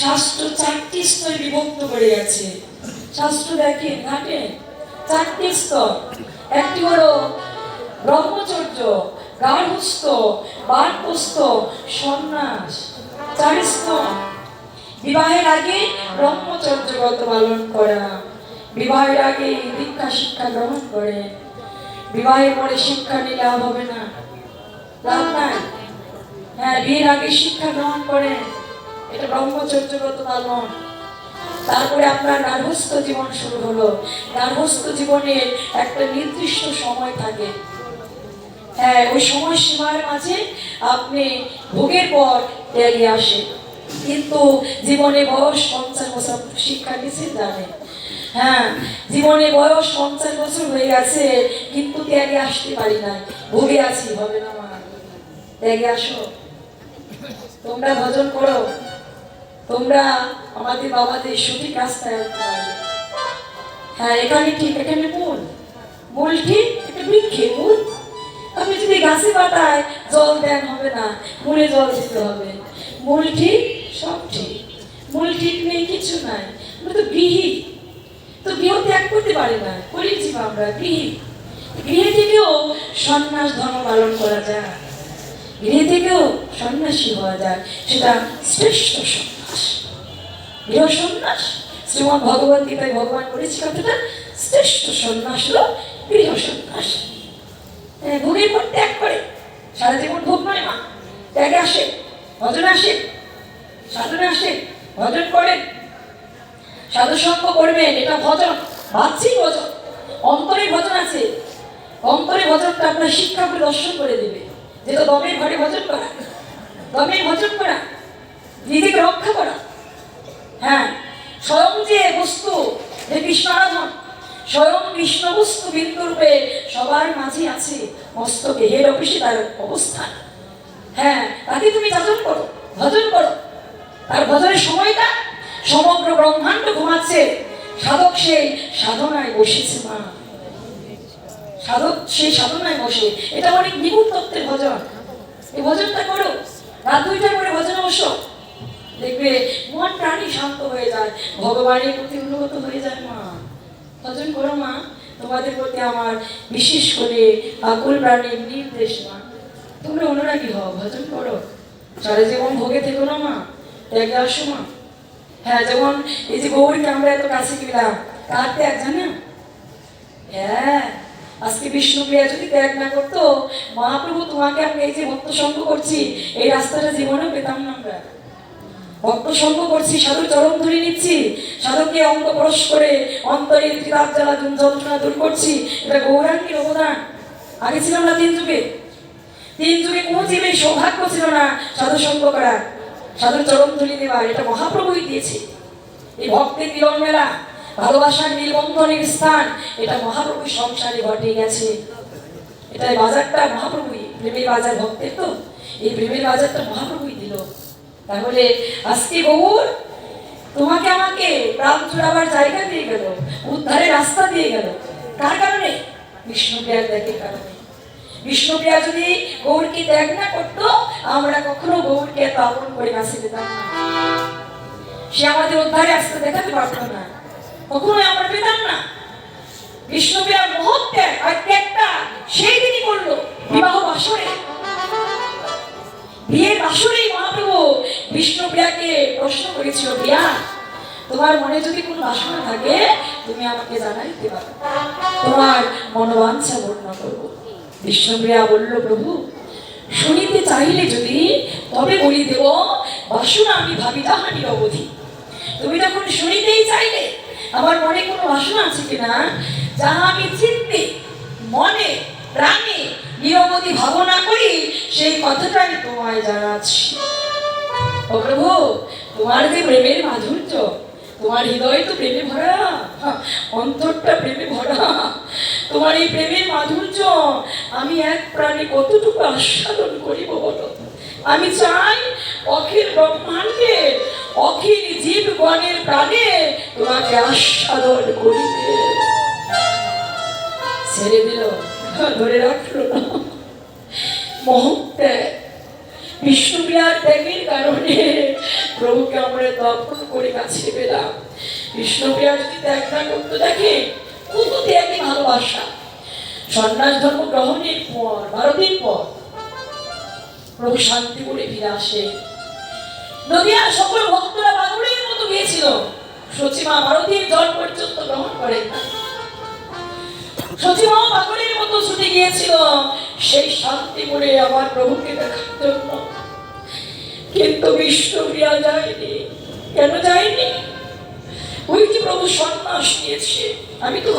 শাস্ত্র চারটি স্তরে বিভক্ত করে গেছে শাস্ত্র দেখেন ঘাটে চারটি স্তর। একটি হলো ব্রহ্মচর্য, গার্হস্থ বানপ্রস্থ সন্ন্যাস। চার স্তর। বিবাহের আগে ব্রহ্মচর্য ব্রত পালন করা। বিবাহের আগে দীক্ষা শিক্ষা গ্রহণ করে। বিবাহের পরে শিক্ষা নিয়ে লাভ হবে না। লাভ নাই। হ্যাঁ বিয়ের আগে শিক্ষা গ্রহণ করে। এটা ব্রহ্মচর্য ব্রত পালন। তারপরে আপনার গার্হস্থ জীবন শুরু হলো। গার্হস্থ জীবনের একটা নির্দিষ্ট সময় থাকে। হ্যাঁ ওই সময় সীমার মাঝে আপনি ভোগের পর ত্যাগে আসে কিন্তু জীবনে বয়স পঞ্চাশ বছর শিক্ষা নিয়েছে জানে হ্যাঁ জীবনে বয়স পঞ্চাশ বছর হয়ে গেছে, কিন্তু ত্যাগে আসতে পারি না ভোগে আছি, হবে না মা। ত্যাগে আসো। তোমরা ভজন করো। তোমরা আমাদের বাবাদের সঠিক রাস্তায় আনতে পারবে হ্যাঁ এখানে ঠিক, এখানে মূল। মূল ঠিক এটা বৃক্ষে মূল। আপনি যদি গাছে পাতায় জল দেন হবে না, মূলে জল দিতে হবে। মূল ঠিক, সব ঠিক। মূল ঠিক নেই, কিছু নাই। আমরা তো গৃহী। তো গৃহ ত্যাগ করতে পারি না। করেছি আমরা? গৃহী। গৃহে থেকেও সন্ন্যাস ধর্ম পালন করা যায়। গৃহে থেকেও সন্ন্যাসী হওয়া যায়। সেটা শ্রেষ্ঠ সন্ন্যাস গৃহ সন্ন্যাস শ্রীমদ ভগবত গীতায় ভগবান বলেছে কথাটা শ্রেষ্ঠ সন্ন্যাস হলো গৃহ সন্ন্যাস। হ্যাঁ, ভোগের পর ত্যাগ করে সারা জীবন ভোগ নয় মা। ত্যাগে আসে ভজন আসে সাধনে আসে ভজন করেন সাধুসঙ্গ করবেন এটা ভজন বাহ্যিক ভজন। অন্তরে ভজন আছে অন্তরে ভজনটা আপনার শিক্ষা করে দর্শন করে দেবে। যেটা দমের ঘরে ভজন করা দমের ভজন করা নিজেকে রক্ষা করা। হ্যাঁ স্বয়ং যে বস্তু কৃষ্ণ আরাধন স্বয়ং কৃষ্ণ বস্তু বিন্দু রূপে সবার মাঝে আছে মস্তকে হেড অফিসে তার অবস্থান। হ্যাঁ তাকে তুমি যাজন করো, ভজন করো। তার ভজনের সময়টা সমগ্র ব্রহ্মাণ্ড ঘুমাচ্ছে। সাধক সেই সাধনায় বসেছে মা। সাধক সেই সাধনায় বসে। এটা অনেক নিপুণ তত্ত্বের ভজন। এই ভজনটা করো। রাত দুইটার পরে ভজনে বসো দেখবে মন প্রাণী শান্ত হয়ে যায়, ভগবানের প্রতি অনুগত হয়ে যায় মা। ভজন করো মা, তোমাদের প্রতি আমার বিশেষ করে আকুল প্রাণীর নির্দেশ মা। তোমরা অনুরাগী হও, ভজন করো। সারা জীবন ভোগে থেকো না মা, ত্যাগে আসো মা। হ্যাঁ যেমন এই যে গৌরীকে আমরা এত কাছে গেলাম কার ত্যাগ জানো? হ্যাঁ আজকে বিষ্ণুপ্রিয়া যদি ত্যাগ না করতো, মহাপ্রভু তোমাকে আমি এই যে ভক্ত সঙ্গ করছি, এই রাস্তাটা জীবনেও পেতাম না আমরা। ভক্ত সঙ্গ করছি, সাধুর চরম ধরে নিচ্ছি, সাধুকে অঙ্গ পরশ করে অন্তরে ত্রিতাপ জ্বালা যন্ত্রণা দূর করছি। এটা গৌরাঙ্গীর অবদান। আগে ছিলাম না তিন যুগে। তিন যুগে কোনো জীবের সৌভাগ্য ছিল না সাধু সঙ্গ করা সাধুর চরম ধরি দেওয়ার এটা মহাপ্রভুই দিয়েছে। এই ভক্তের মিলন মেলা ভালোবাসার মিলবন্ধনের স্থান, এটা মহাপ্রভুর সংসারে ঘটে গেছে। এটা এই বাজারটা মহাপ্রভুই, প্রেমের বাজার ভক্তের তো। এই প্রেমের বাজারটা মহাপ্রভুই দিল। তাহলে আজকে গৌর তোমাকে আমাকে প্রাণ চূড়াবার জায়গা দিয়ে গেল, উদ্ধারের রাস্তা দিয়ে গেল। কার কারণে? বিষ্ণুপ্রিয়ার ত্যাগের কারণে। বিষ্ণুপ্রিয়া যদি গৌরকে ত্যাগ না করতো, আমরা কখনো গৌরকে এত আপন করে কাছে পেতাম না। সে আমাদের উদ্ধারে আসতে দেখাতে পারতো না। কখনোই আমরা পেতাম না। বিষ্ণুপ্রিয়ার মহৎ ত্যাগ আর ত্যাগটা সেই দিনই করল, বিবাহ বাসরে। বিয়ের বাসরেই মহাপ্রভু বিষ্ণুপ্রিয়াকে প্রশ্ন করেছিল, প্রিয়া, তোমার মনে যদি কোনো বাসনা থাকে, তুমি আমাকে জানাইতে পারো। তোমার মনোবাঞ্ছা বর্ণনা করব। বিষ্ণুপ্রিয়া বলল, প্রভু, শুনিতে চাইলে যদি, তবে বলি দেব, বাসনা আমি ভাবি তাহানি অবধি তুমি যখন শুনিতেই চাইলে, আমার মনে কোনো বাসনা আছে কিনা, যাহা আমি চিনতে মনে, প্রাণে নিরবধি ভাবনা করি, সেই কথাটাই তোমায় জানাচ্ছি। ও প্রভু, তোমার যে প্রেমের মাধুর্য, তোমার হৃদয় তো প্রেমে ভরা। অন্তরটা প্রেমে ভরা। তোমার এই প্রেমের মাধুর্য আমি এক প্রাণে কতটুকু আস্বাদন করিব বলো? আমি চাই অখিল ব্রহ্মাণ্ডের অখিল জীবগণের প্রাণে তোমাকে আস্বাদন করিতে। ছেড়ে দিল, ধরে রাখল না। মহত্যাগ বিষ্ণুপ্রিয়ার ত্যাগের কারণে প্রভুকে আমরা দর্পণ করে কাছে পেলাম। যদি ত্যাগ না দেখে কত ত্যাগে ভালোবাসা? সন্ন্যাস ধর্ম গ্রহণের পর দিন পর, প্রভু শান্তি করে ফিরে আসে। নদিয়ার সকল ভক্তরা বাদুড়ের মতো গিয়েছিল। সচিমা ভারতীয় জল পর্যন্ত গ্রহণ করেন না পাগলের মতো ছুটে গিয়েছিল, সেই আমার প্রভুকে দেখার জন্য। কিন্তু বিষ্ণুপ্রিয়া যায়নি। কেন যায়নি? ওই যে প্রভু সন্ন্যাস নিয়েছে। আমি তো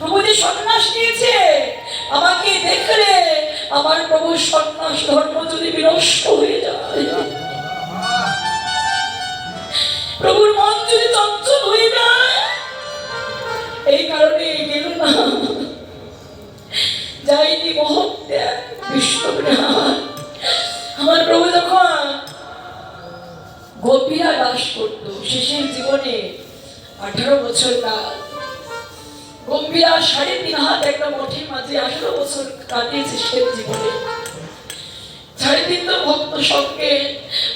প্রভু যে সন্ন্যাস নিয়েছে, আমাকে দেখলে আমার প্রভু সন্ন্যাস ধর্ম যদি বিনষ্ট হয়ে যায়। প্রভুর মন যদি চঞ্চল হয়ে যায়, এই কারণে যাইনি মহত্তে বিষ্ণুপ্রাণ আমার প্রভু যখন গোপীরা বাস করত, শেষের জীবনে আঠারো বছর কাল, গম্ভীরা সাড়ে তিন হাত একটা মঠের মাঝে আঠারো বছর কাটিয়েছে শেষ জীবনে। সাড়ে তিন তো ভক্ত সঙ্গে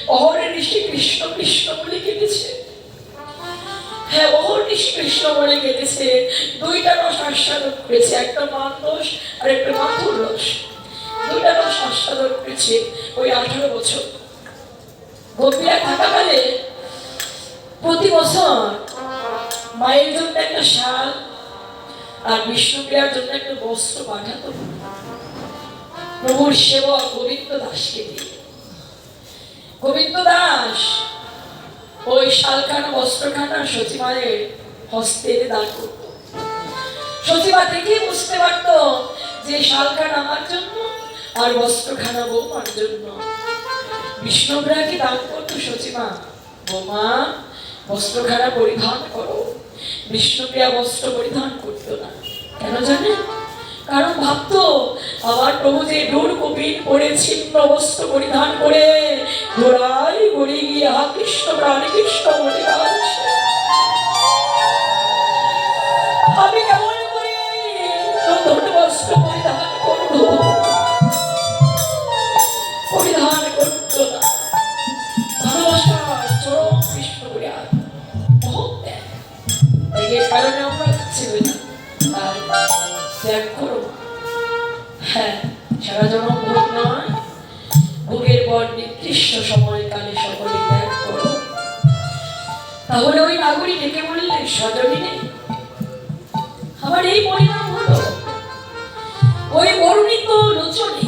অহরে ঋষি কৃষ্ণ কৃষ্ণ বলে কেটেছে। হ্যাঁ দুইটা রস আস্বাদন করেছে, একটা আর একটা মাথুর রস। দুইটা রস আস্বাদন করেছে ওই আঠারো বছর। থাকাকালে প্রতি বছর মায়ের জন্য একটা শাল আর বিষ্ণুপ্রিয়ার জন্য একটা বস্ত্র পাঠাতো। প্রভুর সেবক গোবিন্দ দাসকে দিয়ে। গোবিন্দ দাস ওই শালখানা, বস্ত্রখানা সচিমায়ের হস্তে দান করত। সচিমা দেখে বুঝতে পারত যে শালখানা আমার জন্য, আর বস্ত্রখানা বৌমার জন্য। বিষ্ণুপ্রিয়াকে দান করতো সচিমা? বৌমা, বস্ত্রখানা পরিধান করো। বিষ্ণুপ্রিয়া বস্ত্র পরিধান করতো না। কেন জানেন? কারণ ভাবতো আমার প্রভু যে ডোর কপিন পরে বস্ত্র পরিধান করে ঘোড়াই ঘুরে গিয়ে হা কৃষ্ণ, প্রাণী কৃষ্ণ বলে ত্যাগ করো। হ্যাঁ সারা জনম ভোগ নয় ভোগের পর নির্দিষ্ট সময়কালে সকলে ত্যাগ করো। তাহলে ওই নাগরী ডেকে বললেন সজনী আমার এই পরিণাম হলো, ওই বর্ণিত লোচনে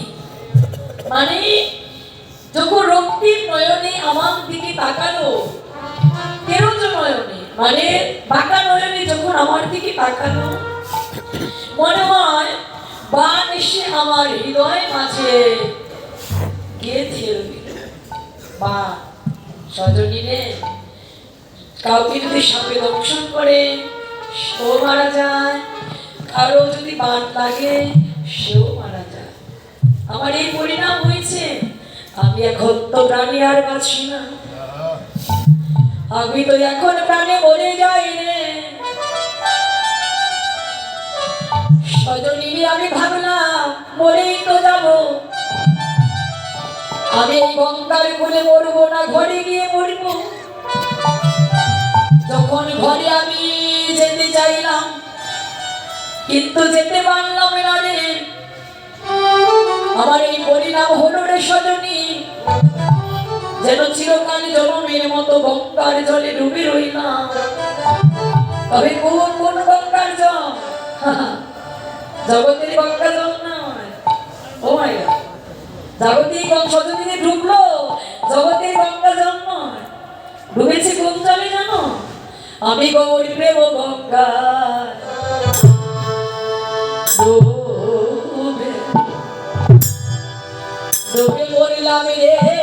মানে যখন রক্তিম নয়নে আমার দিকে তাকালো কেরোজ নয়নে মানে বাঁকা নয়নে যখন আমার দিকে তাকালো মনে হয় বান এসে আমার হৃদয় মাঝে বা সজনী রে কাউকে যদি সাপে করে, সেও মারা যায়। কারও যদি বান লাগে, সেও মারা যায়। আমার এই পরিণাম হয়েছে। আমি এখন তো প্রাণী আর বাঁচি না। আমি তো এখন প্রাণে মরে যাই রে। সজনী আমি ভাবলাম, মরেই তো যাব। আমি এই গঙ্গার কোলে মরবো না, ঘরে গিয়ে মরবো। যখন ঘরে আমি যেতে চাইলাম, কিন্তু যেতে পারলাম না রে। আমার এই পরিণাম হলো রে সজনী। যেন চিরকাল জনমের মতো গঙ্গার জলে ডুবে রইলাম। তবে কোন কোন গঙ্গার জল? জগতের গঙ্গা জল নয় ও মাই জাগতিক সজনীতে ঢুকলো জগতের গঙ্গা জল নয় ডুবেছে কোন জলে জানো? আমি গৌর প্রেম গঙ্গা। ডুবে ডুবে মরিলাম রে।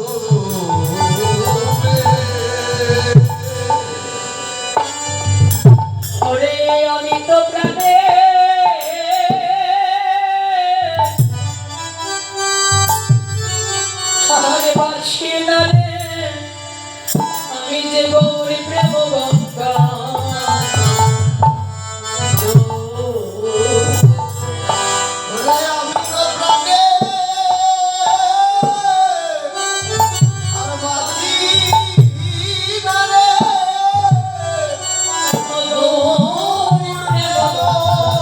বাসি